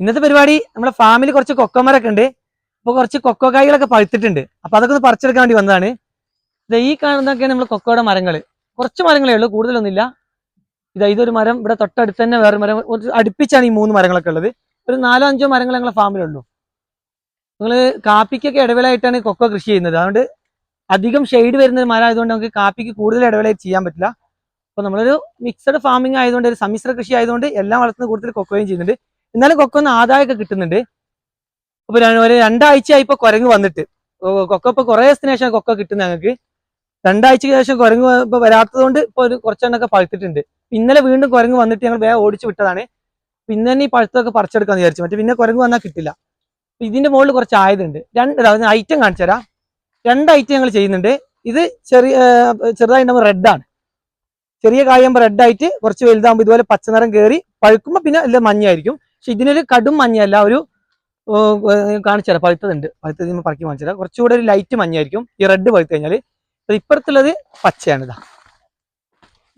ഇന്നത്തെ പരിപാടി നമ്മുടെ ഫാമിലി കുറച്ച് കൊക്കോമരൊക്കെ ഉണ്ട്. അപ്പൊ കുറച്ച് കൊക്കോ കായ്കളൊക്കെ പഴുത്തിട്ടുണ്ട്. അപ്പൊ അതൊക്കെ ഒന്ന് പറിച്ചെടുക്കാൻ വേണ്ടി വന്നതാണ്. ഇതാ ഈ കാണുന്നതൊക്കെയാണ് നമ്മൾ കൊക്കോയുടെ മരങ്ങൾ കുറച്ച് മരങ്ങളേ ഉള്ളൂ കൂടുതലൊന്നുമില്ല. ഇതാ ഇതൊരു മരം ഇവിടെ തൊട്ടടുത്ത് തന്നെ വേറെ മരം. അടുപ്പിച്ചാണ് ഈ മൂന്ന് മരങ്ങളൊക്കെ ഉള്ളത്. ഒരു നാലോ അഞ്ചോ മരങ്ങൾ ഞങ്ങളെ ഫാമിലുള്ളൂ നിങ്ങൾ കാപ്പിക്കൊക്കെ ഇടവേളയായിട്ടാണ് കൊക്കോ കൃഷി ചെയ്യുന്നത്. അതുകൊണ്ട് അധികം ഷെയ്ഡ് വരുന്ന ഒരു മരം ആയതുകൊണ്ട് നമുക്ക് കാപ്പിക്ക് കൂടുതൽ ഇടവേള ചെയ്യാൻ പറ്റില്ല. അപ്പൊ നമ്മളൊരു മിക്സഡ് ഫാമിംഗ് ആയതുകൊണ്ട് ഒരു സമ്മിശ്ര കൃഷി ആയതുകൊണ്ട് എല്ലാം വളർത്തുന്ന കൂടുതൽ കൊക്കോയും ചെയ്യുന്നുണ്ട്. എന്നാലും കൊക്കൊന്ന് ആദായമൊക്കെ കിട്ടുന്നുണ്ട്. അപ്പൊ ഒരു രണ്ടാഴ്ചയായി ഇപ്പൊ കുരങ്ങ് വന്നിട്ട്. കൊക്ക ഇപ്പൊ കുറെ ദിവസത്തിന് ശേഷം കൊക്ക കിട്ടുന്ന ഞങ്ങൾക്ക്. രണ്ടാഴ്ചക്ക് ശേഷം കുരങ്ങ് ഇപ്പൊ വരാത്തതുകൊണ്ട് ഇപ്പൊ ഒരു കുറച്ചെണ്ണൊക്കെ പഴുത്തിട്ടുണ്ട്. ഇന്നലെ വീണ്ടും കുരങ്ങ് വന്നിട്ട് ഞങ്ങൾ വേഗം ഓടിച്ചു വിട്ടതാണ്. പിന്നെ ഈ പഴുത്തൊക്കെ പറിച്ചെടുക്കാന്ന് വിചാരിച്ചു. മറ്റേ പിന്നെ കുരങ്ങ് വന്നാൽ കിട്ടില്ല. ഇതിന്റെ മുകളിൽ കുറച്ച് ആയതുണ്ട്. രണ്ട് ഐറ്റം കാണിച്ചു തരാം. രണ്ട് ഐറ്റം ഞങ്ങൾ ചെയ്യുന്നുണ്ട്. ഇത് ചെറിയ ചെറുതായിട്ട് റെഡാണ് ചെറിയ കായുമ്പോൾ റെഡ് ആയിട്ട് കുറച്ച് വലുതാകുമ്പോൾ ഇതുപോലെ പച്ചനിറം കയറി പഴുക്കുമ്പോൾ പിന്നെ എല്ലാം മഞ്ഞയായിരിക്കും. പക്ഷെ ഇതിനൊരു കടും മഞ്ഞയല്ല ഒരു കാണിച്ചു തരാം. പഴുത്തതുണ്ട്. പഴുത്തത് പറക്കി കാണിച്ചു തരാം. കുറച്ചുകൂടെ ഒരു ലൈറ്റ് മഞ്ഞായിരിക്കും ഈ റെഡ് പഴുത്ത് കഴിഞ്ഞാൽ ഇപ്പുറത്തുള്ളത് പച്ചയാണ് ഇതാ.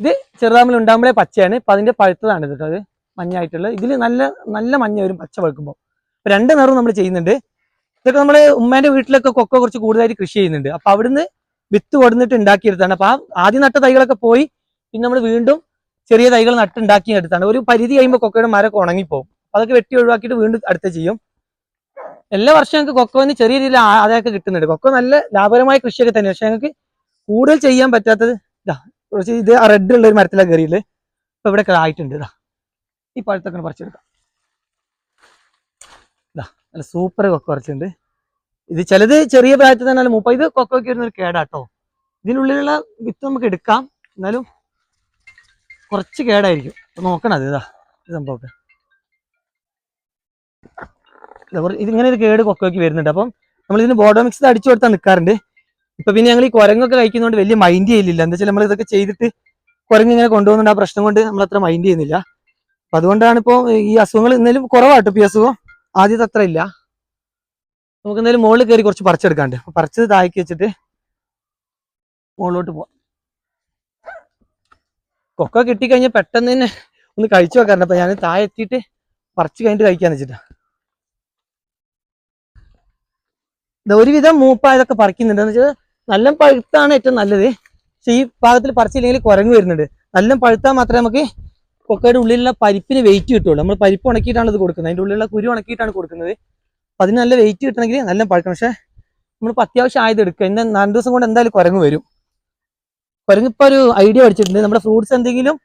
ഇത് ചെറുതാമ്പിൽ ഉണ്ടാകുമ്പോഴേ പച്ചയാണ്. അപ്പൊ അതിന്റെ പഴുത്തതാണ് കേട്ടോ. അത് മഞ്ഞായിട്ടുള്ളത് ഇതിൽ നല്ല നല്ല മഞ്ഞ വരും പച്ച പഴുക്കുമ്പോൾ. രണ്ട് നിറവും നമ്മൾ ചെയ്യുന്നുണ്ട്. ഇതൊക്കെ നമ്മൾ ഉമ്മേന്റെ വീട്ടിലൊക്കെ കൊക്ക കുറച്ച് കൂടുതലായിട്ട് കൃഷി ചെയ്യുന്നുണ്ട്. അപ്പൊ അവിടുന്ന് വിത്ത് കൊടുന്നിട്ട് ഉണ്ടാക്കിയെടുത്താണ്. അപ്പൊ ആ ആദ്യം നട്ട തൈകളൊക്കെ പോയി പിന്നെ നമ്മൾ വീണ്ടും ചെറിയ തൈകൾ നട്ടുണ്ടാക്കി എടുത്താണ് ഒരു പരിധി കഴിയുമ്പോൾ കൊക്കയുടെ മരമൊക്കെ ഉണങ്ങിപ്പോകും അതൊക്കെ വെട്ടി ഒഴിവാക്കിയിട്ട് വീണ്ടും അടുത്ത ചെയ്യും. എല്ലാ വർഷവും ഞങ്ങൾക്ക് കൊക്കോന്ന് ചെറിയ രീതിയിൽ അതൊക്കെ കിട്ടുന്നുണ്ട്. കൊക്കോ നല്ല ലാഭകരമായ കൃഷിയൊക്കെ തന്നെ പക്ഷെ ഞങ്ങൾക്ക് കൂടുതൽ ചെയ്യാൻ പറ്റാത്തത് ഇതാ കുറച്ച് ഇത് റെഡ് ഉള്ള ഒരു മരത്തിലാണ് കയറിയില്ല ഇപ്പൊ ഇവിടെ ആയിട്ടുണ്ട് ഇതാ. ഈ പഴത്തൊക്കെ പറിച്ചെടുക്കാം. ഇതാ നല്ല സൂപ്പർ കൊക്കോ പറിച്ചിട്ടുണ്ട്. ഇത് ചിലത് ചെറിയ പ്രായത്തിൽ തന്നെ മൂപ്പ ഇത് കൊക്കോയ്ക്ക് വരുന്ന ഒരു കേടാട്ടോ. ഇതിനുള്ളിലുള്ള വിത്ത് നമുക്ക് എടുക്കാം. എന്നാലും കുറച്ച് കേടായിരിക്കും. നോക്കണം അത് ഇതാ സംഭവമൊക്കെ. ഇതിങ്ങനെ ഒരു കേട് കൊക്കോയ്ക്ക് വരുന്നുണ്ട്. അപ്പം നമ്മൾ ഇതിന് ബോഡോ മിക്സ് അടിച്ചു കൊടുത്താൽ നിൽക്കാറുണ്ട് ഇപ്പൊ പിന്നെ ഞങ്ങൾ ഈ കുരങ്ങൊക്കെ കഴിക്കുന്നതുകൊണ്ട് വലിയ മൈൻഡ് ചെയ്യില്ല എന്താ വെച്ചാൽ നമ്മൾ ഇതൊക്കെ ചെയ്തിട്ട് കുരങ്ങ് ഇങ്ങനെ കൊണ്ടുപോകുന്നുണ്ട്. ആ പ്രശ്നം കൊണ്ട് നമ്മൾ അത്ര മൈൻഡ് ചെയ്യുന്നില്ല. അപ്പൊ അതുകൊണ്ടാണ് ഇപ്പോൾ ഈ അസുഖങ്ങൾ എന്നാലും കുറവാട്ടോ ഈ അസുഖം ആദ്യത്തെ അത്ര ഇല്ല. നമുക്ക് എന്തായാലും മുകളിൽ കയറി കുറച്ച് പറിച്ചെടുക്കാണ്ട്. പറിച്ചത് താഴേക്ക് വെച്ചിട്ട് മുകളിലോട്ട് പോവാം. കൊക്ക കിട്ടിക്കഴിഞ്ഞാൽ പെട്ടെന്ന് തന്നെ ഒന്ന് കഴിച്ചു വെക്കാറുണ്ട്. അപ്പൊ ഞാൻ താഴെ എത്തിയിട്ട് പറിച്ച് കഴിഞ്ഞിട്ട് കഴിക്കാന്ന് വെച്ചിട്ടാ ഇത് ഒരുവിധം മൂപ്പായതൊക്കെ പറിക്കുന്നുണ്ട്. എന്ന് വെച്ചാൽ നല്ല പഴുത്താണ് ഏറ്റവും നല്ലത്. പക്ഷെ ഈ ഭാഗത്തിൽ പറിച്ചില്ലെങ്കിൽ കുരങ്ങ് വരുന്നുണ്ട്. നല്ല പഴുത്താൽ മാത്രമേ നമുക്ക് കൊക്കയുടെ ഉള്ളിലുള്ള പരിപ്പിന് വെയിറ്റ് കിട്ടുള്ളൂ. നമ്മൾ പരിപ്പ് ഉണക്കിയിട്ടാണ് ഇത് കൊടുക്കുന്നത്. അതിന്റെ ഉള്ളിലുള്ള കുരു ഉണക്കിയിട്ടാണ് കൊടുക്കുന്നത്. അപ്പം അതിന് നല്ല വെയിറ്റ് കിട്ടണമെങ്കിൽ നല്ല പഴുക്കണം. പക്ഷെ നമ്മളിപ്പോൾ അത്യാവശ്യം ആയത് എടുക്കുക. ഇന്ന് നാല് ദിവസം കൊണ്ട് എന്തായാലും കുരങ്ങ് വരും. കുരങ്ങ് ഇപ്പോൾ ഒരു ഐഡിയ പഠിച്ചിട്ടുണ്ട്. നമ്മുടെ ഫ്രൂട്ട്സ് എന്തെങ്കിലും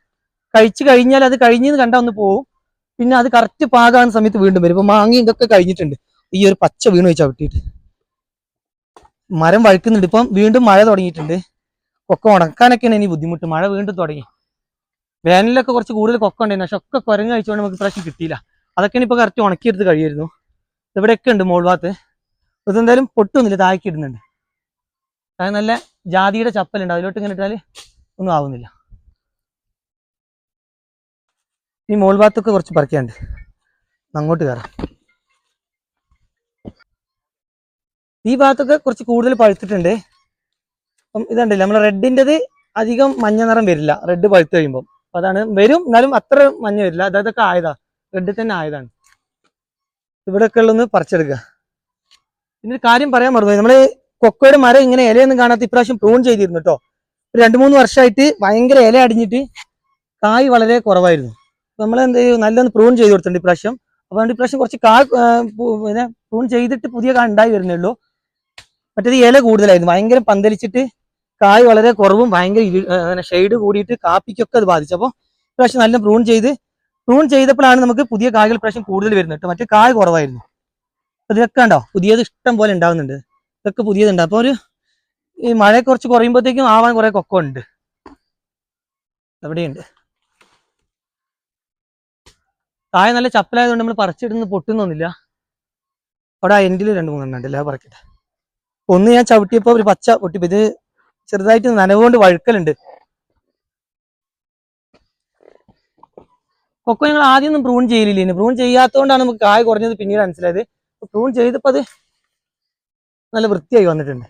കഴിച്ചു കഴിഞ്ഞാൽ അത് കഴിഞ്ഞെന്ന് കണ്ടാൽ ഒന്ന് പോകും പിന്നെ അത് കറക്റ്റ് പാകാകുന്ന സമയത്ത് വീണ്ടും വരും. ഇപ്പോൾ മാങ്ങ ഇതൊക്കെ കഴിഞ്ഞിട്ടുണ്ട്. ഈ ഒരു പച്ച വീണ് വെച്ചാൽ ചവിട്ടിയിട്ട്. മരം വഴുക്കുന്നുണ്ട്. ഇപ്പം വീണ്ടും മഴ തുടങ്ങിയിട്ടുണ്ട്. കൊക്ക ഉണക്കാനൊക്കെയാണ് ഇനി ബുദ്ധിമുട്ട്. മഴ വീണ്ടും തുടങ്ങി. വേനലിലൊക്കെ കുറച്ച് കൂടുതൽ കൊക്ക ഉണ്ടായിരുന്നു. പക്ഷെ ഒക്കെ കുരങ്ങ് കഴിച്ചുകൊണ്ട് നമുക്ക് പ്രാവശ്യം കിട്ടിയില്ല. അതൊക്കെയാണ് ഇപ്പൊ കറക്റ്റ് ഉണക്കിയെടുത്ത് കഴിയായിരുന്നു. ഇവിടെയൊക്കെ ഉണ്ട് മോൾ ഭാഗത്ത്. ഇതെന്തായാലും പൊട്ടൊന്നുമില്ല താഴേക്ക് ഇടുന്നുണ്ട്. അത് നല്ല ജാതിയുടെ ചപ്പലുണ്ട്. അതിലോട്ട് ഇങ്ങനെ ഇട്ടാൽ ഒന്നും ആവുന്നില്ല. ഈ മോൾ ഭാഗത്തൊക്കെ കുറച്ച് പറിക്കാണ്ട് അങ്ങോട്ട് കയറാം. ഈ ഭാഗത്തൊക്കെ കുറച്ച് കൂടുതൽ പഴുത്തിട്ടുണ്ട്. അപ്പം ഇതുണ്ടല്ലോ നമ്മുടെ റെഡിന്റെത് അധികം മഞ്ഞ നിറം വരില്ല. റെഡ് പഴുത്ത് കഴിയുമ്പോൾ അപ്പം അതാണ് വരും എന്നാലും അത്ര മഞ്ഞ വരില്ല. അതൊക്കെ ആയതാ. റെഡ് തന്നെ ആയതാണ്. ഇവിടെയൊക്കെ ഉള്ളൊന്ന് പറിച്ചെടുക്കുക. പിന്നെ ഒരു കാര്യം പറയാൻ മറന്നു നമ്മൾ കൊക്കോയുടെ മരം ഇങ്ങനെ ഇലയൊന്നും കാണാത്ത ഇപ്രാവശ്യം പ്രൂൺ ചെയ്തിരുന്നു കേട്ടോ ഒരു രണ്ട് മൂന്ന് വർഷമായിട്ട് ഭയങ്കര ഇല അടിഞ്ഞിട്ട് കായ് വളരെ കുറവായിരുന്നു. നമ്മൾ എന്ത് ചെയ്യും നല്ലൊന്ന് പ്രൂൺ ചെയ്ത് കൊടുത്തിട്ടുണ്ട് ഇപ്രാവശ്യം. അപ്പൊ അതുകൊണ്ട് ഇപ്രാവശ്യം കുറച്ച് കാ പിന്നെ പ്രൂൺ ചെയ്തിട്ട് പുതിയ കാ ഉണ്ടായി വരുന്നേ ഉള്ളൂ. മറ്റേത് ഇല കൂടുതലായിരുന്നു. ഭയങ്കര പന്തലിച്ചിട്ട് കായ് വളരെ കുറവും ഭയങ്കര ഷെയ്ഡ് കൂടിയിട്ട് കാപ്പിക്കൊക്കെ അത് ബാധിച്ചു. അപ്പോൾ ഇപ്രാവശ്യം നല്ല പ്രൂൺ ചെയ്ത് പ്രൂൺ ചെയ്തപ്പോഴാണ് നമുക്ക് പുതിയ കായകൾ പ്രാവശ്യം കൂടുതൽ വരുന്നത് കേട്ടോ. മറ്റേ കായ് കുറവായിരുന്നു. ഇതൊക്കെ ഉണ്ടോ പുതിയത് ഇഷ്ടം പോലെ ഉണ്ടാവുന്നുണ്ട്. ഇതൊക്കെ പുതിയതുണ്ട്. അപ്പോൾ ഒരു ഈ മഴ കുറച്ച് കുറയുമ്പോഴത്തേക്കും ആവാൻ കുറേ കൊക്ക ഉണ്ട്. എവിടെയുണ്ട് താഴെ നല്ല ചപ്പലായതുകൊണ്ട് നമ്മൾ പറിച്ചിടുന്ന് പൊട്ടുന്നൊന്നുമില്ല. അവിടെ ആ എൻഡിൽ രണ്ട് മൂന്നെണ്ണം ഉണ്ട്. എല്ലാം പറിക്കട്ടെ. ഒന്ന് ഞാൻ ചവിട്ടിയപ്പോ ഒരു പച്ച പൊട്ടിപ്പോ ഇത് ചെറുതായിട്ട് നനവുകൊണ്ട് വഴുക്കലുണ്ട്. കൊക്കോ ഞങ്ങൾ ആദ്യം ഒന്നും പ്രൂൺ ചെയ്യില്ല പ്രൂൺ ചെയ്യാത്തതുകൊണ്ടാണ് നമുക്ക് കായ കുറഞ്ഞത് പിന്നീട് മനസ്സിലായത്. പ്രൂൺ ചെയ്തപ്പോ അത് നല്ല വൃത്തിയായി വന്നിട്ടുണ്ട്.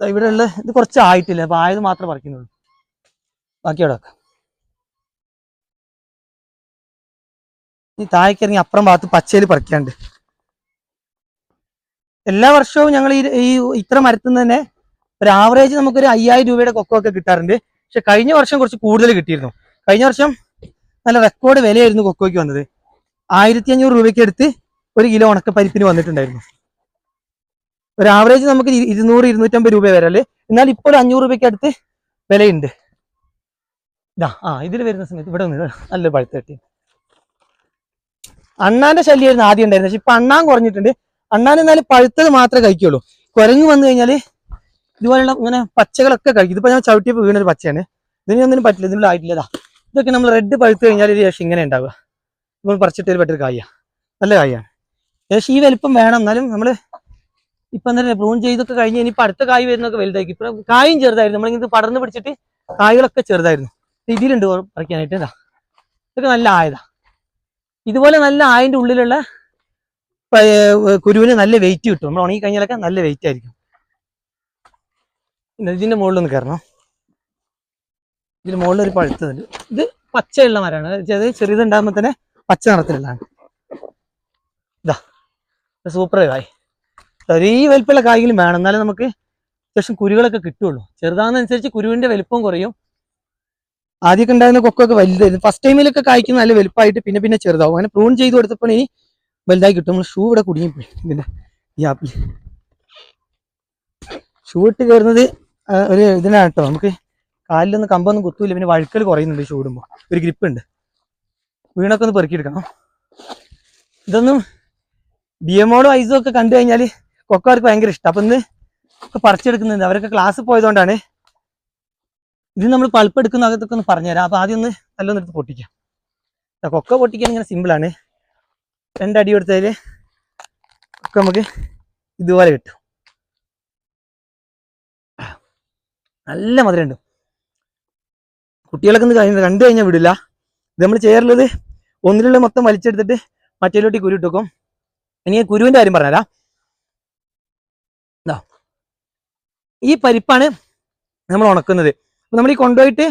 ഇവിടെ ഉള്ള ഇത് കുറച്ച് ആയിട്ടില്ല. അപ്പൊ ആയത് മാത്രമേ പറിക്കുന്നുള്ളൂ. ബാക്കി അവിടെ വെക്കാം. ഈ താഴേക്കിറങ്ങി അപ്പുറം ഭാഗത്ത് പച്ചയിൽ പറിക്കാണ്ട് എല്ലാ വർഷവും ഞങ്ങൾ ഈ ഇത്ര മരത്തിൽ തന്നെ ഒരു ആവറേജ് നമുക്കൊരു അയ്യായിരം രൂപയുടെ കൊക്കോ ഒക്കെ കിട്ടാറുണ്ട്. പക്ഷെ കഴിഞ്ഞ വർഷം കുറച്ച് കൂടുതൽ കിട്ടിയിരുന്നു. കഴിഞ്ഞ വർഷം നല്ല റെക്കോർഡ് വിലയായിരുന്നു കൊക്കോയ്ക്ക് വന്നത്. ആയിരത്തി അഞ്ഞൂറ് രൂപയ്ക്ക് എടുത്ത് ഒരു കിലോ ഉണക്ക പരിപ്പിന് വന്നിട്ടുണ്ടായിരുന്നു. ഒരു ആവറേജ് നമുക്ക് ഇരു- ഇരുന്നൂറ് ഇരുന്നൂറ്റമ്പത് രൂപ വരെ അല്ലേ? എന്നാൽ ഇപ്പോൾ ഒരു അഞ്ഞൂറ് രൂപയ്ക്ക് അടുത്ത് വിലയുണ്ട്. ഇതാ ആ ഇതിൽ വരുന്ന സമയത്ത് ഇവിടെ ഒന്ന് നല്ല പഴുത്തട്ടി അണ്ണാന്റെ ശല്യമായിരുന്നു ആദ്യം ഉണ്ടായിരുന്നത്. പക്ഷെ ഇപ്പൊ അണ്ണാൻ കുറഞ്ഞിട്ടുണ്ട്. അണ്ണാൻ എന്നാലും പഴുത്തത് മാത്രമേ കഴിക്കുള്ളൂ. കുരങ്ങ് വന്നു കഴിഞ്ഞാൽ ഇതുപോലുള്ള ഇങ്ങനെ പച്ചകളൊക്കെ കഴിക്കും. ഇതിപ്പോ ഞാൻ ചവിട്ടിയപ്പോൾ വീണൊരു പച്ചയാണ്. ഇതിനൊന്നിനും പറ്റില്ല ഇതിനുള്ള ആയിട്ടില്ലതാ ഇതൊക്കെ നമ്മൾ റെഡ് പഴുത്ത് കഴിഞ്ഞാൽ ഒരു ശേഷം ഇങ്ങനെ ഉണ്ടാവുക. നമ്മൾ പറിച്ചിട്ട് ഒരു പറ്റൊരു കായ. നല്ല കായാണ്. ഏകദേശം ഈ വലിപ്പം വേണം. എന്നാലും നമ്മൾ ഇപ്പൊ എന്താ പ്രൂൺ ചെയ്തൊക്കെ കഴിഞ്ഞ് ഇനിയിപ്പോ അടുത്ത കായ് വരുന്നൊക്കെ വലുതായിരിക്കും. ഇപ്പൊ കായും ചെറുതായിരുന്നു. നമ്മളിങ്ങനെ പടർന്ന് പിടിച്ചിട്ട് കായകളൊക്കെ ചെറുതായിരുന്നു. ഇതിലുണ്ട് പറിക്കാനായിട്ട് ഇതാ. ഇതൊക്കെ നല്ല ആയതാ. ഇതുപോലെ നല്ല ആയതിന്റെ ഉള്ളിലുള്ള കുരുവിന് നല്ല വെയിറ്റ് കിട്ടും. നമ്മൾ ഉണങ്ങി കഴിഞ്ഞാലൊക്കെ നല്ല വെയിറ്റ് ആയിരിക്കും. ഇതിന്റെ മുകളിൽ ഒന്ന് കയറണം ഇതിന്റെ മുകളിൽ ഒരു പഴുത്തതുണ്ട്. ഇത് പച്ചയുള്ള മരമാണ്. അത് ചെറിയതുണ്ടാകുമ്പോൾ തന്നെ പച്ച നിറത്തിലുള്ളതാണ്. ഇതാ സൂപ്പർ കായ് ചെറിയ വലിപ്പമുള്ള കായെങ്കിലും വേണം. എന്നാലും നമുക്ക് അത്യാവശ്യം കുരുകളൊക്കെ കിട്ടുള്ളൂ. ചെറുതാകുന്നതനുസരിച്ച് കുരുവിന്റെ വലിപ്പം കുറയും. ആദ്യമൊക്കെ ഉണ്ടായിരുന്ന കൊക്കൊക്കെ വലുതായിരുന്നു. ഫസ്റ്റ് ടൈമിലൊക്കെ കായ്ക്കുന്ന നല്ല വലുപ്പമായിട്ട് പിന്നെ പിന്നെ ചെറുതാവും. അങ്ങനെ പ്രൂൺ ചെയ്ത് കൊടുത്തപ്പോൾ ഈ വലുതായി കിട്ടും. നമ്മൾ ഷൂ ഇവിടെ കുടുങ്ങിപ്പോയി ഇതിന്റെ ഈ ആപ്പിൽ ഷൂ ഇട്ട് കയറുന്നത് ഒരു ഇതിനാണ് കേട്ടോ നമുക്ക് കാലിലൊന്നും കമ്പൊന്നും കുത്തൂല പിന്നെ വഴുക്കൽ കുറയുന്നുണ്ട് ഷൂ ഇടുമ്പോൾ ഒരു ഗ്രിപ്പ് ഉണ്ട്. വീണൊക്കെ ഒന്ന് പെറുക്കിയെടുക്കണം. ഇതൊന്നും ബി എമ്മോടും ഐസും ഒക്കെ കണ്ടു കഴിഞ്ഞാൽ കൊക്കവർക്ക് ഭയങ്കര ഇഷ്ടം. അപ്പൊ ഇന്ന് ഒക്കെ പറിച്ചെടുക്കുന്നുണ്ട്. അവരൊക്കെ ക്ലാസ് പോയതുകൊണ്ടാണ് ഇത് നമ്മൾ പൾപ്പ് എടുക്കുന്ന അകത്തൊക്കെ ഒന്ന് പറഞ്ഞുതരാം. അപ്പൊ ആദ്യം ഒന്ന് നല്ലൊന്നെടുത്ത് പൊട്ടിക്കാം. കൊക്ക പൊട്ടിക്കാൻ ഇങ്ങനെ സിമ്പിളാണ് രണ്ടടി കൊടുത്തതിൽ ഒക്കെ നമുക്ക് ഇതുപോലെ കിട്ടും. നല്ല മധുരമുണ്ട്. കുട്ടികളൊക്കെ ഒന്ന് കണ്ടു കഴിഞ്ഞാൽ വിടില്ല. ഇത് നമ്മൾ ചെയ്യാറുള്ളത് ഒന്നിലുള്ള മൊത്തം വലിച്ചെടുത്തിട്ട് മറ്റേലോട്ട് കുരു ഇട്ടേക്കും. ഇനി കുരുവിന്റെ കാര്യം പറഞ്ഞുതരാം. ഈ പരിപ്പാണ് നമ്മൾ ഉണക്കുന്നത്. അപ്പം നമ്മൾ ഈ കൊണ്ടുപോയിട്ട്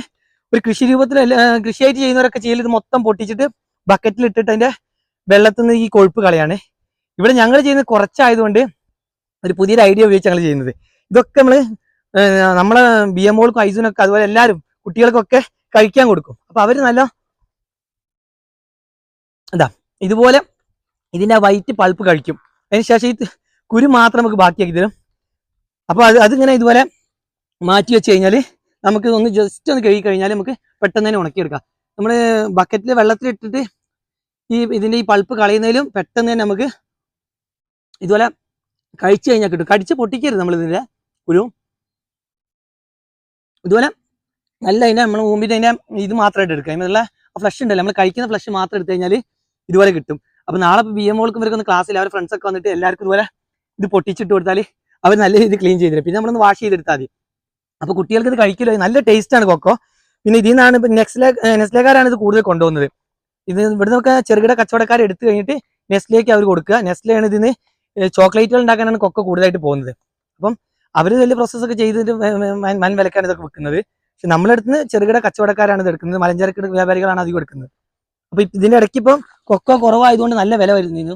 ഒരു കൃഷി രൂപത്തിൽ കൃഷിയായിട്ട് ചെയ്യുന്നവരൊക്കെ ചെയ്യൽ ഇത് മൊത്തം പൊട്ടിച്ചിട്ട് ബക്കറ്റിൽ ഇട്ടിട്ട് അതിന്റെ വെള്ളത്തിൽ നിന്ന് ഈ കൊഴുപ്പ് കളയാണ്. ഇവിടെ ഞങ്ങൾ ചെയ്യുന്നത് കുറച്ചായതുകൊണ്ട് ഒരു പുതിയൊരു ഐഡിയ ഉപയോഗിച്ച് ഞങ്ങൾ ചെയ്യുന്നത്. ഇതൊക്കെ നമ്മൾ നമ്മളെ ബി എം ഓൾക്കും ഐസുനൊക്കെ അതുപോലെ എല്ലാവരും കുട്ടികൾക്കൊക്കെ കഴിക്കാൻ കൊടുക്കും. അപ്പൊ അവർ നല്ല എന്താ ഇതുപോലെ ഇതിന്റെ വൈറ്റ് പൾപ്പ് കഴിക്കും. അതിനുശേഷം ഈ കുരു മാത്രം നമുക്ക് ബാക്കിയാക്കി തരും. അപ്പോൾ അത് അതിങ്ങനെ ഇതുപോലെ മാറ്റി വെച്ച് കഴിഞ്ഞാൽ നമുക്ക് ഒന്ന് ജസ്റ്റ് ഒന്ന് കഴുകി കഴിഞ്ഞാൽ നമുക്ക് പെട്ടെന്ന് തന്നെ ഉണക്കിയെടുക്കാം. നമ്മൾ ബക്കറ്റിൽ വെള്ളത്തിലിട്ടിട്ട് ഈ ഇതിന്റെ ഈ പൾപ്പ് കളയുന്നതിലും പെട്ടെന്ന് തന്നെ നമുക്ക് ഇതുപോലെ കഴിച്ചു കഴിഞ്ഞാൽ കിട്ടും. കടിച്ച് പൊട്ടിക്കരുത് നമ്മൾ ഇതിന്റെ കുരു ഇതുപോലെ നല്ല അതിനെ നമ്മൾ മുമ്പിന്റെ അതിനെ ഇത് മാത്രമായിട്ട് എടുക്കുക. അതിനുള്ള ഫ്ലഷ് ഉണ്ടല്ലോ. നമ്മൾ കഴിക്കുന്ന ഫ്ലഷ് മാത്രം എടുത്തു കഴിഞ്ഞാൽ ഇതുപോലെ കിട്ടും. അപ്പോൾ നാളെ ബി എം ഓൾക്കും ഇവർക്ക് ഒന്ന് ക്ലാസ്സിൽ അവരുടെ ഫ്രണ്ട്സൊക്കെ വന്നിട്ട് എല്ലാവർക്കും ഇതുപോലെ ഇത് പൊട്ടിച്ചിട്ട് കൊടുത്താൽ അവർ നല്ല രീതിയിൽ ക്ലീൻ ചെയ്തിരും പിന്നെ നമ്മളൊന്ന് വാഷ് ചെയ്തെടുത്താൽ മതി. അപ്പോൾ കുട്ടികൾക്ക് ഇത് കഴിക്കില്ല. നല്ല ടേസ്റ്റാണ് കൊക്കോ. പിന്നെ ഇതിൽ നിന്നാണ് ഇപ്പം നെസ്ലെ നെസ്ലേക്കാരാണ് ഇത് കൂടുതൽ കൊണ്ടുപോകുന്നത്. ഇത് ഇവിടെ നിന്നൊക്കെ ചെറുകിട കച്ചവടക്കാർ എടുത്തു കഴിഞ്ഞിട്ട് നെസ്ലേക്ക് അവർ കൊടുക്കുക. നെസ്ലെയാണ് ഇതിന് ചോക്ലേറ്റുകൾ ഉണ്ടാക്കാനാണ് കൊക്ക കൂടുതലായിട്ട് പോകുന്നത്. അപ്പം അവർ വലിയ പ്രോസസ്സൊക്കെ ചെയ്തിട്ട് മൻ വിലക്കാണ് ഇതൊക്കെ വിൽക്കുന്നത്. പക്ഷെ നമ്മളെടുത്ത് നിന്ന് ചെറുകിട കച്ചവടക്കാരാണ് ഇത് എടുക്കുന്നത്. മലഞ്ചരക്ക് വ്യാപാരികളാണ് അധികം എടുക്കുന്നത്. അപ്പൊ ഇതിന്റെ ഇടയ്ക്ക് ഇപ്പം കൊക്ക കുറവായതുകൊണ്ട് നല്ല വില വരുന്നു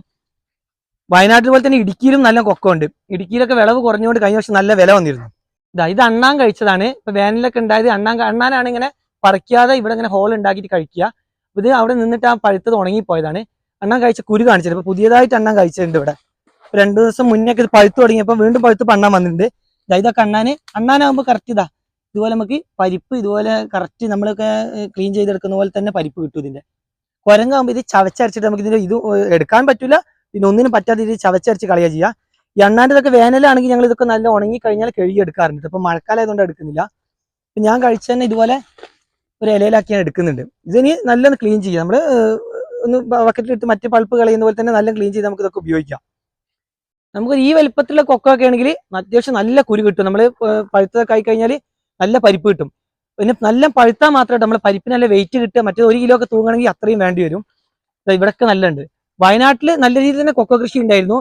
വയനാട്ടിൽ പോലെ തന്നെ ഇടുക്കിയിലും നല്ല കൊക്കമുണ്ട് ഇടുക്കിയിലൊക്കെ വിളവ് കുറഞ്ഞുകൊണ്ട് കഴിഞ്ഞ വർഷം നല്ല വില വന്നിരുന്നു. ഇതാ അണ്ണാൻ കഴിച്ചതാണ്. ഇപ്പൊ വേനലൊക്കെ ഉണ്ടായത് അണ്ണാൻ അണ്ണാനാണ് ഇങ്ങനെ പറിക്കാതെ ഇവിടെ ഇങ്ങനെ ഹോൾ ഉണ്ടാക്കിയിട്ട് കഴിക്കുക. ഇത് അവിടെ നിന്നിട്ട് ആ പഴുത്തത് ഉണങ്ങിപ്പോയതാണ്. അണ്ണാൻ കഴിച്ച കുരു കാണിച്ചത് ഇപ്പൊ പുതിയതായിട്ട് അണ്ണാൻ കഴിച്ചിട്ടുണ്ട് ഇവിടെ. രണ്ടു ദിവസം മുന്നേ ഇത് പഴുത്ത് തുടങ്ങിയപ്പോൾ വീണ്ടും പഴുത്ത് പണ്ണാൻ വന്നിട്ടുണ്ട്. ഇതൊക്കെ അണ്ണാന്. അണ്ണാനാകുമ്പോൾ കറക്റ്റ് ഇതാ. ഇതുപോലെ നമുക്ക് പരിപ്പ് ഇതുപോലെ കറക്റ്റ് നമ്മളൊക്കെ ക്ലീൻ ചെയ്തെടുക്കുന്ന പോലെ തന്നെ പരിപ്പ് കിട്ടും ഇതിന്റെ. കുരങ്ങാകുമ്പോൾ ഇത് ചവച്ചരച്ചിട്ട് നമുക്ക് ഇതിന്റെ ഇത് എടുക്കാൻ പറ്റില്ല പിന്നെ ഒന്നിനും പറ്റാത്ത രീതിയിൽ ചവച്ചരച്ച് കളയുക ചെയ്യുക ഈ അണ്ണാന്റെതൊക്കെ വേനലാണെങ്കിൽ ഞങ്ങൾ ഇതൊക്കെ നല്ല ഉണങ്ങി കഴിഞ്ഞാൽ കഴുകി എടുക്കാറുണ്ട് ഇപ്പൊ മഴക്കാലം ആയതുകൊണ്ട് എടുക്കുന്നില്ല ഞാൻ കഴിച്ചതന്നെ ഇതുപോലെ ഒരു ഇലയിലാക്കിയാണ് എടുക്കുന്നുണ്ട്. ഇതിനി നല്ലൊന്ന് ക്ലീൻ ചെയ്യാം. നമ്മൾ ഏർ, ഒന്ന് ബക്കറ്റിലിട്ട് മറ്റ് പൾപ്പ് കളയുന്ന പോലെ തന്നെ നല്ല ക്ലീൻ ചെയ്ത് നമുക്ക് ഇതൊക്കെ ഉപയോഗിക്കാം. നമുക്ക് ഈ വലിപ്പത്തിലുള്ള കൊക്കോ ഒക്കെ ആണെങ്കിൽ അത്യാവശ്യം നല്ല കുരു കിട്ടും. നമ്മൾ പഴുത്തതൊക്കെ ആയി കഴിഞ്ഞാൽ നല്ല പരിപ്പ് കിട്ടും. പിന്നെ നല്ല പഴുത്താൽ മാത്രമേ നമ്മൾ പരിപ്പിന് നല്ല വെയിറ്റ് കിട്ടുക. മറ്റേ ഒരു കിലോ ഒക്കെ തൂങ്ങണമെങ്കിൽ അത്രയും വേണ്ടി വരും. ദാ ഇവിടൊക്കെ നല്ല ഉണ്ട് വയനാട്ടിൽ നല്ല രീതിയിൽ തന്നെ കൊക്കോ കൃഷി ഉണ്ടായിരുന്നു.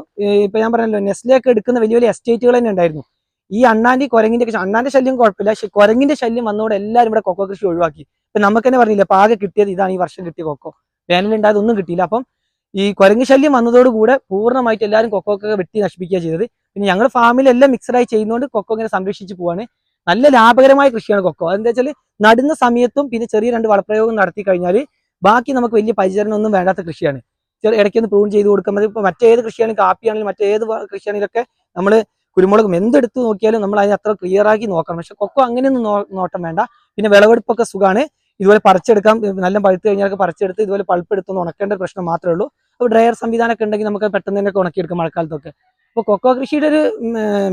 ഇപ്പൊ ഞാൻ പറഞ്ഞല്ലോ നെസ്ലേ ഒക്കെ എടുക്കുന്ന വലിയ വലിയ എസ്റ്റേറ്റുകൾ തന്നെ ഉണ്ടായിരുന്നു. ഈ അണ്ണാന്റെ കുരങ്ങിന്റെ അണ്ണാന്റെ ശല്യം കുഴപ്പമില്ല. പക്ഷെ കുരങ്ങിന്റെ ശല്യം വന്നതോടെ എല്ലാവരും ഇവിടെ കൊക്കോ കൃഷി ഒഴിവാക്കി. ഇപ്പൊ നമുക്ക് തന്നെ പറഞ്ഞില്ല ഇപ്പൊ ആകെ കിട്ടിയത് ഇതാണ് ഈ വർഷം കിട്ടിയ കൊക്കോ. വേനലുണ്ടായത് ഒന്നും കിട്ടിയില്ല. അപ്പം ഈ കുരങ്ങ് ശല്യം വന്നതോടുകൂടെ പൂർണമായിട്ട് എല്ലാവരും കൊക്കോ ഒക്കെ വെട്ടി നശിപ്പിക്കുക ചെയ്തത്. പിന്നെ ഞങ്ങൾ ഫാമിലെല്ലാം മിക്സഡായി ചെയ്യുന്നതുകൊണ്ട് കൊക്കോ ഇങ്ങനെ സംരക്ഷിച്ച് പോവാണ്. നല്ല ലാഭകരമായ കൃഷിയാണ് കൊക്കോ. അതെന്താ വെച്ചാൽ നടുന്ന സമയത്തും പിന്നെ ചെറിയ രണ്ട് വളപ്രയോഗം നടത്തി കഴിഞ്ഞാൽ ബാക്കി നമുക്ക് വലിയ പരിചരണം ഒന്നും വേണ്ടാത്ത കൃഷിയാണ്. ഇടയ്ക്കൊന്ന് പ്രൂൺ ചെയ്ത് കൊടുക്കുമ്പോൾ ഇപ്പോൾ മറ്റേത് കൃഷിയാണെങ്കിലും കാപ്പിയാണെങ്കിലും മറ്റേത് കൃഷിയാണെങ്കിലൊക്കെ നമ്മൾ കുരുമുളകും എന്തെടുത്ത് നോക്കിയാലും നമ്മൾ അതിനെ അത്ര ക്ലിയർ ആക്കി നോക്കണം. പക്ഷെ കൊക്കോ അങ്ങനെയൊന്നും നോട്ടം വേണ്ട. പിന്നെ വിളവെടുപ്പൊക്കെ സുഖമാണ് ഇതുപോലെ പറിച്ചെടുക്കാം. നല്ല പഴുത്ത് കഴിഞ്ഞാൽ പറിച്ചെടുത്ത് ഇതുപോലെ എടുത്ത് ഉണക്കേണ്ട പ്രശ്നം മാത്രമേ ഉള്ളൂ. അപ്പോൾ ഡ്രയർ സംവിധാനമൊക്കെ ഉണ്ടെങ്കിൽ നമുക്ക് പെട്ടെന്ന് തന്നെ ഉണക്കിയെടുക്കാം മഴക്കാലത്തൊക്കെ. അപ്പോൾ കൊക്കോ കൃഷിയുടെ ഒരു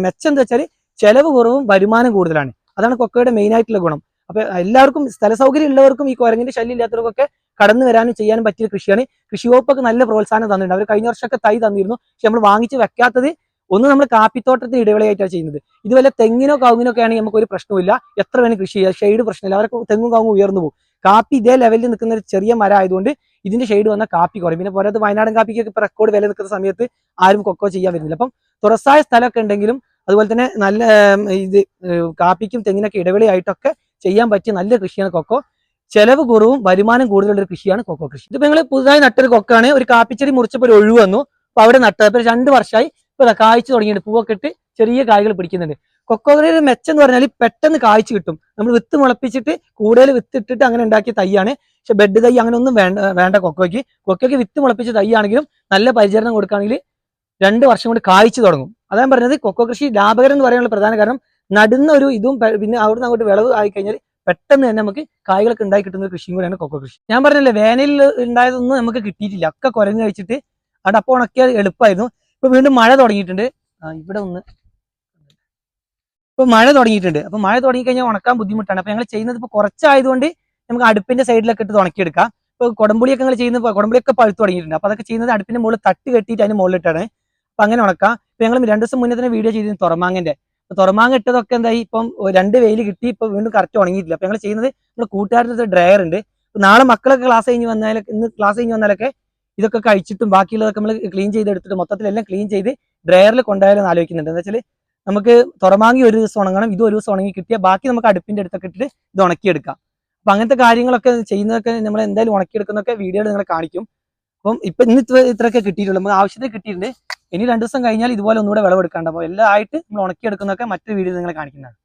മെച്ചം എന്താ വെച്ചാൽ ചെലവ് കുറവും വരുമാനം കൂടുതലാണ്. അതാണ് കൊക്കോയുടെ മെയിൻ ആയിട്ടുള്ള ഗുണം. അപ്പോൾ എല്ലാവർക്കും സ്ഥല സൗകര്യം ഉള്ളവർക്കും ഈ കുരങ്ങിന്റെ ശല്യം ഇല്ലാത്തവർക്കൊക്കെ കടന്നു വരാനും ചെയ്യാനും പറ്റിയ കൃഷിയാണ്. കൃഷി വകുപ്പൊക്കെ നല്ല പ്രോത്സാഹനം തന്നിട്ടുണ്ട്. അവർ കഴിഞ്ഞ വർഷമൊക്കെ തൈ തന്നിരുന്നു. പക്ഷെ നമ്മൾ വാങ്ങിച്ച് വെക്കാത്തത് ഒന്ന് നമ്മൾ കാപ്പിത്തോട്ടത്തിന് ഇടവേളയായിട്ടാണ് ചെയ്യുന്നത്. ഇതുപോലെ തെങ്ങിനോ കവുങ്ങിനോ ഒക്കെ ആണെങ്കിൽ നമുക്ക് ഒരു പ്രശ്നമില്ല എത്ര വേണം കൃഷി ചെയ്യാം. ഷെയ്ഡ് പ്രശ്നമില്ല. അവർക്ക് തെങ്ങും കവുങ്ങും ഉയർന്നു പോകും. കാപ്പി ഇതേ ലെവലിൽ നിൽക്കുന്ന ഒരു ചെറിയ മര ആയതുകൊണ്ട് ഇതിന്റെ ഷെയ്ഡ് വന്ന കാപ്പി കുറയും. പിന്നെ പോരാത്ത വയനാടൻ കാപ്പിക്കൊക്കെ റെക്കോർഡ് വില നിൽക്കുന്ന സമയത്ത് ആരും കൊക്കോ ചെയ്യാൻ വരുന്നില്ല. അപ്പം തുറസായ സ്ഥലമൊക്കെ ഉണ്ടെങ്കിലും അതുപോലെ തന്നെ നല്ല ഇത് കാപ്പിക്കും തെങ്ങിനൊക്കെ ഇടവേളയായിട്ടൊക്കെ ചെയ്യാൻ പറ്റിയ നല്ല കൃഷിയാണ് കൊക്കോ. ചെലവ് കുറവും വരുമാനം കൂടുതലുള്ള ഒരു കൃഷിയാണ് കൊക്കോ കൃഷി. ഇതിപ്പോൾ നിങ്ങൾ പുതുതായി നട്ടൊരു കൊക്കാണ്. ഒരു കാപ്പിച്ചെടി മുറിച്ചപ്പോൾ ഒരു ഒഴിവ് വന്നു. അപ്പോൾ അവിടെ നട്ടത്. അപ്പൊ രണ്ട് വർഷമായി ഇപ്പൊ കായ്ച്ചു തുടങ്ങിയിട്ട് പൂവൊക്കെ ഇട്ട് ചെറിയ കായ്കൾ പിടിക്കുന്നുണ്ട്. ഒരു മെച്ചം എന്ന് പറഞ്ഞാൽ പെട്ടെന്ന് കായ്ച്ചു കിട്ടും. നമ്മൾ വിത്ത് മുളപ്പിച്ചിട്ട് കൂടുതൽ വിത്ത് ഇട്ടിട്ട് അങ്ങനെ ഉണ്ടാക്കിയ തൈയാണ്. പക്ഷെ ബെഡ് തൈ അങ്ങനെ ഒന്നും വേണ്ട വേണ്ട കൊക്കോയ്ക്ക്. കൊക്കോയ്ക്ക് വിത്ത് മുളപ്പിച്ച തൈയാണെങ്കിലും നല്ല പരിചരണം കൊടുക്കുകയാണെങ്കിൽ രണ്ട് വർഷം കൊണ്ട് കായ്ച്ചു തുടങ്ങും. അതാണ് പറഞ്ഞത് കൊക്കോ കൃഷി ലാഭകരം എന്ന് പറയാനുള്ള പ്രധാന കാരണം നടുന്ന ഒരു ഇതും പിന്നെ അവിടുന്ന് അങ്ങോട്ട് വിളവ് ആയി കഴിഞ്ഞാൽ പെട്ടെന്ന് തന്നെ നമുക്ക് കായ്കളൊക്കെ ഉണ്ടായി കിട്ടുന്ന കൃഷിയും കൂടെയാണ് കൊക്കോ കൃഷി. ഞാൻ പറഞ്ഞല്ലേ വേനലിൽ ഉണ്ടായതൊന്നും നമുക്ക് കിട്ടിയിട്ടില്ല. ഒക്കെ കുരങ്ങ് കഴിച്ചിട്ട് അവിടെ അപ്പോൾ ഉണക്കിയാൽ എളുപ്പമായിരുന്നു ഇപ്പൊ വീണ്ടും മഴ തുടങ്ങിയിട്ടുണ്ട്. ഇവിടെ ഒന്ന്. ഇപ്പൊ മഴ തുടങ്ങിയിട്ടുണ്ട്. അപ്പൊ മഴ തുടങ്ങി കഴിഞ്ഞാൽ ഉണക്കാൻ ബുദ്ധിമുട്ടാണ്. അപ്പൊ ഞങ്ങൾ ചെയ്യുന്നത് ഇപ്പൊ കുറച്ചായതുകൊണ്ട് നമുക്ക് അടുപ്പിന്റെ സൈഡിലൊക്കെ ഇട്ട് ഉണക്കിയെടുക്കാം. ഇപ്പൊ കുടമ്പുളിയൊക്കെ ഞങ്ങൾ ചെയ്യുന്നത് കുടമ്പുളിയൊക്കെ പഴുത്ത് തുടങ്ങിയിട്ടുണ്ട്. അപ്പൊ അതൊക്കെ ചെയ്യുന്നത് അടുപ്പിന്റെ മുകളിൽ തട്ട് കെട്ടിയിട്ട് അതിന് മുകളിലിട്ടാണ്. അപ്പൊ അങ്ങനെ ഉണക്കാം. ഇപ്പൊ ഞങ്ങൾ രണ്ടു ദിവസം മുന്നേ തന്നെ വീഡിയോ ചെയ്തിരുന്നു തുറമാങ്ങന്റെ. തുറമാങ്ങ ഇട്ടതൊക്കെ എന്തായി? ഇപ്പം രണ്ട് വെയിൽ കിട്ടി. ഇപ്പൊ വീണ്ടും കറക്റ്റ് ഉണങ്ങിയിട്ടില്ല. അപ്പൊ ഞങ്ങൾ ചെയ്യുന്നത് നമ്മുടെ കൂട്ടുകാരുടെ ഡ്രയർ ഉണ്ട്. നാളെ മക്കളൊക്കെ ക്ലാസ് കഴിഞ്ഞ് വന്നാലൊക്കെ ഇന്ന് ക്ലാസ് കഴിഞ്ഞ് വന്നാലൊക്കെ ഇതൊക്കെ കഴിച്ചിട്ടും ബാക്കിയുള്ളതൊക്കെ നമ്മൾ ക്ലീൻ ചെയ്തെടുത്തിട്ട് മൊത്തത്തിലെല്ലാം ക്ലീൻ ചെയ്ത് ഡ്രയറിൽ കൊണ്ടുപോയാലും ആലോചിക്കുന്നുണ്ട്. എന്താ വെച്ചാൽ നമുക്ക് തുറമാങ്ങി ഒരു ദിവസം ഉണങ്ങണം ഇത് ഒരു ദിവസം ഉണങ്ങി കിട്ടിയാൽ ബാക്കി നമുക്ക് അടുപ്പിന്റെ അടുത്തൊക്കെ ഇട്ടിട്ട് ഇത് ഉണക്കിയെടുക്കാം. അപ്പം അങ്ങനത്തെ കാര്യങ്ങളൊക്കെ ചെയ്യുന്നതൊക്കെ നമ്മൾ എന്തായാലും ഉണക്കിയെടുക്കുന്നൊക്കെ വീഡിയോയിൽ നിങ്ങളെ കാണിക്കും. അപ്പം ഇപ്പം ഇന്ന് ഇത്ര ഇത്രയൊക്കെ കിട്ടിയിട്ടുള്ളൂ. നമുക്ക് ആവശ്യത്തിന് കിട്ടിയിട്ടുണ്ട്. ഇനി രണ്ട് ദിവസം കഴിഞ്ഞാൽ ഇതുപോലെ ഒന്നുകൂടെ വിളവെടുക്കാണ്ട് അപ്പോൾ എല്ലാം ആയിട്ട് നമ്മൾ ഉണക്കിയെടുക്കുന്നൊക്കെ മറ്റൊരു വീഡിയോ നിങ്ങളെ കാണിക്കുന്നതാണ്.